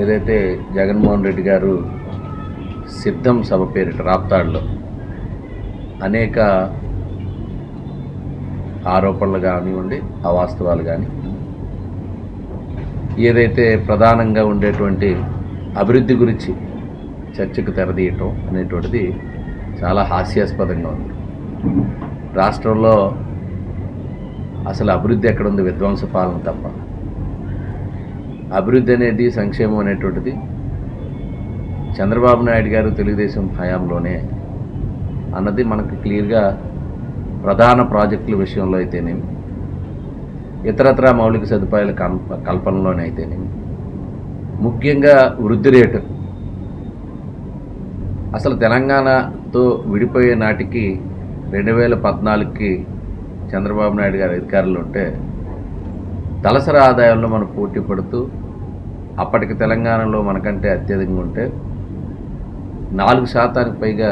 ఏదైతే జగన్మోహన్ రెడ్డి గారు సిద్ధం సభ పేరిట రాప్తాడులో అనేక ఆరోపణలు కానివ్వండి అవాస్తవాలు కానీ ఏదైతే ప్రధానంగా ఉండేటువంటి అభివృద్ధి గురించి చర్చకు తెరదీయటం అనేటువంటిది చాలా హాస్యాస్పదంగా ఉంది. రాష్ట్రంలో అసలు అభివృద్ధి ఎక్కడుంది? విధ్వంస పాలన తప్ప. అభివృద్ధి అనేది సంక్షేమం అనేటువంటిది. చంద్రబాబు నాయుడు గారు తెలుగుదేశం హయాంలోనే అన్నది మనకు క్లియర్గా ప్రధాన ప్రాజెక్టుల విషయంలో అయితేనేమి ఇతరత్ర మౌలిక సదుపాయాల కల్ప కల్పనలోనే అయితేనేమి ముఖ్యంగా వృద్ధి రేటు. అసలు తెలంగాణతో విడిపోయే నాటికి రెండు వేల పద్నాలుగుకి చంద్రబాబు నాయుడు గారు అధికారులు ఉంటే తలసరి ఆదాయంలో మనం పోటీ పడుతూ అప్పటికి తెలంగాణలో మనకంటే అత్యధికంగా ఉంటే నాలుగు శాతానికి పైగా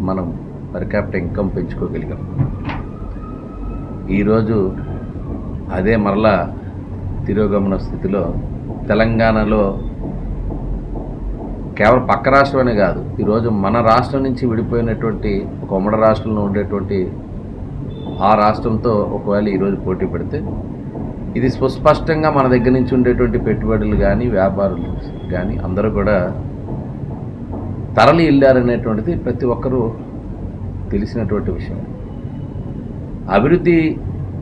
మనం పర్ క్యాపిటల్ ఇన్కమ్ పెంచుకోగలిగాం. ఈరోజు అదే మరలా తిరోగమన స్థితిలో తెలంగాణలో కేవలం పక్క రాష్ట్రమనే కాదు ఈరోజు మన రాష్ట్రం నుంచి విడిపోయినటువంటి ఒక ఉమ్మడి రాష్ట్రంలో ఉండేటువంటి ఆ రాష్ట్రంతో ఒకవేళ ఈరోజు పోటీ పెడితే ఇది సుస్పష్టంగా మన దగ్గర నుంచి ఉండేటువంటి పెట్టుబడులు కానీ వ్యాపారులు కానీ అందరూ కూడా తరలి వెళ్ళారనేటువంటిది ప్రతి ఒక్కరూ తెలిసినటువంటి విషయం. అభివృద్ధి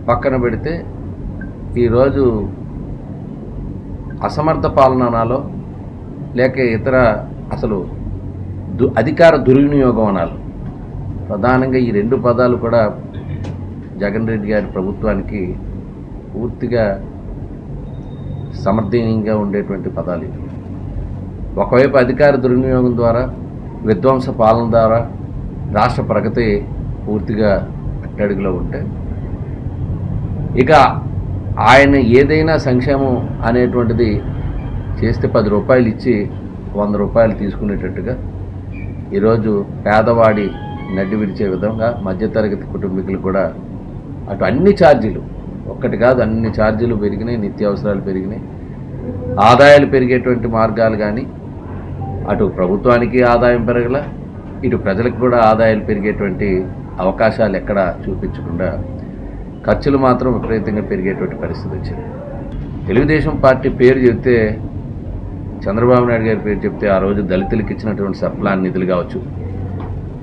పక్కన పెడితే ఈరోజు అసమర్థ పాలనలో లేక ఇతర అసలు దు అధికార దుర్వినియోగం అనాలి. ప్రధానంగా ఈ రెండు పదాలు కూడా జగన్ రెడ్డి గారి ప్రభుత్వానికి పూర్తిగా సమర్థనీయంగా ఉండేటువంటి పదాలు ఇవి. ఒకవైపు అధికార దుర్వినియోగం ద్వారా విధ్వంస పాలన ద్వారా రాష్ట్ర ప్రగతి పూర్తిగా అట్టడుగులో ఉంటే ఇక ఆయన ఏదైనా సంక్షేమం అనేటువంటిది చేస్తే పది రూపాయలు ఇచ్చి వంద రూపాయలు తీసుకునేటట్టుగా ఈరోజు పేదవాడి నడ్డి విడిచే విధంగా మధ్యతరగతి కుటుంబీకులు కూడా అటు అన్ని ఛార్జీలు ఒక్కటి కాదు అన్ని ఛార్జీలు పెరిగినాయి నిత్యావసరాలు పెరిగినాయి. ఆదాయాలు పెరిగేటువంటి మార్గాలు కానీ అటు ప్రభుత్వానికి ఆదాయం పెరగల ఇటు ప్రజలకు కూడా ఆదాయాలు పెరిగేటువంటి అవకాశాలు ఎక్కడ చూపించకుండా ఖర్చులు మాత్రం విపరీతంగా పెరిగేటువంటి పరిస్థితి వచ్చింది. తెలుగుదేశం పార్టీ పేరు చెప్తే చంద్రబాబు నాయుడు గారి పేరు చెప్తే ఆ రోజు దళితులకు ఇచ్చినటువంటి సప్లాన్ నిధులు కావచ్చు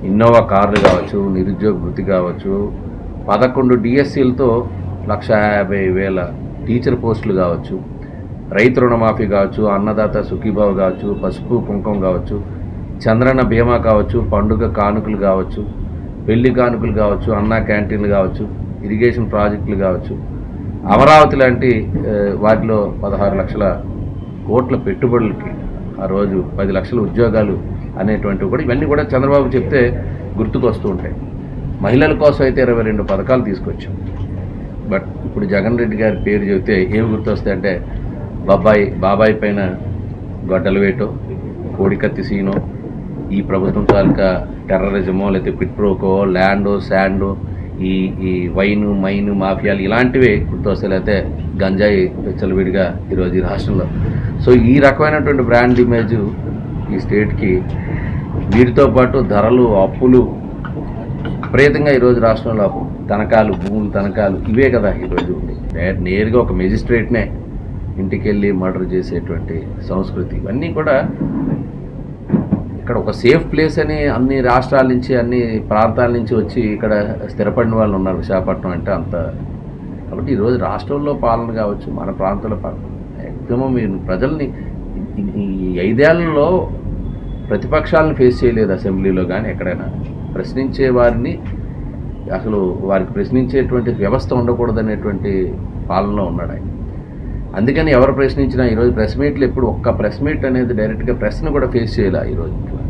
ఇన్నోవా కార్లు కావచ్చు నిరుద్యోగ వృత్తి కావచ్చు పదకొండు డిఎస్సీలతో లక్ష యాభై వేల టీచర్ పోస్టులు కావచ్చు రైతు రుణమాఫీ కావచ్చు అన్నదాత సుఖీభావ కావచ్చు పసుపు కుంకుమ కావచ్చు చంద్రన్న బీమా కావచ్చు పండుగ కానుకలు కావచ్చు పెళ్ళి కానుకలు కావచ్చు అన్న క్యాంటీన్లు కావచ్చు ఇరిగేషన్ ప్రాజెక్టులు కావచ్చు. అమరావతి లాంటి వాటిలో పదహారు లక్షల కోట్ల పెట్టుబడులకి ఆ రోజు పది లక్షల ఉద్యోగాలు అనేటువంటివి కూడా ఇవన్నీ కూడా చంద్రబాబు చెప్తే గుర్తుకొస్తూ ఉంటాయి. మహిళల కోసం అయితే ఇరవై రెండు పథకాలు తీసుకొచ్చాం. బట్ ఇప్పుడు జగన్ రెడ్డి గారి పేరు చెబితే ఏమి గుర్తొస్తాయంటే బాబాయ్ బాబాయ్ పైన గొడ్డలు వేయటం కోడికత్తి సీనో ఈ ప్రభుత్వం తాలూకా టెర్రరిజమో లేకపోతే పిట్రోకో ల్యాండో శాండో ఈ ఈ వైను మైను మాఫియాలు ఇలాంటివే గుర్తొస్తాయి. లేకపోతే గంజాయి విచ్చలవిడిగా ఈరోజు ఈ రాష్ట్రంలో. సో ఈ రకమైనటువంటి బ్రాండ్ ఇమేజ్ ఈ స్టేట్కి వీటితో పాటు ధరలు అప్పులు విపరీతంగా ఈరోజు రాష్ట్రంలో తనకాలు భూములు తనకాలు ఇవే కదా ఈరోజు ఉంది. నేరుగా ఒక మెజిస్ట్రేట్నే ఇంటికి వెళ్ళి మర్డర్ చేసేటువంటి సంస్కృతి. ఇవన్నీ కూడా ఇక్కడ ఒక సేఫ్ ప్లేస్ అని అన్ని రాష్ట్రాల నుంచి అన్ని ప్రాంతాల నుంచి వచ్చి ఇక్కడ స్థిరపడిన వాళ్ళు ఉన్నారు విశాఖపట్నం అంటే అంత. కాబట్టి ఈరోజు రాష్ట్రంలో పాలన కావచ్చు మన ప్రాంతంలో పాలన మ్యాక్సిమం మీరు ప్రజల్ని ఈ- ఈ ఐదేళ్ళలో ప్రతిపక్షాలను ఫేస్ చేయలేదు అసెంబ్లీలో కానీ ఎక్కడైనా. ప్రశ్నించే వారిని అసలు వారికి ప్రశ్నించేటువంటి వ్యవస్థ ఉండకూడదనేటువంటి పాలనలో ఉన్నాడు ఆయన. అందుకని ఎవరు ప్రశ్నించినా ఈరోజు ప్రెస్ మీట్లు ఎప్పుడు ఒక్క ప్రెస్ మీట్ అనేది డైరెక్ట్గా ప్రెస్ను కూడా ఫేస్ చేయాలి ఈరోజు?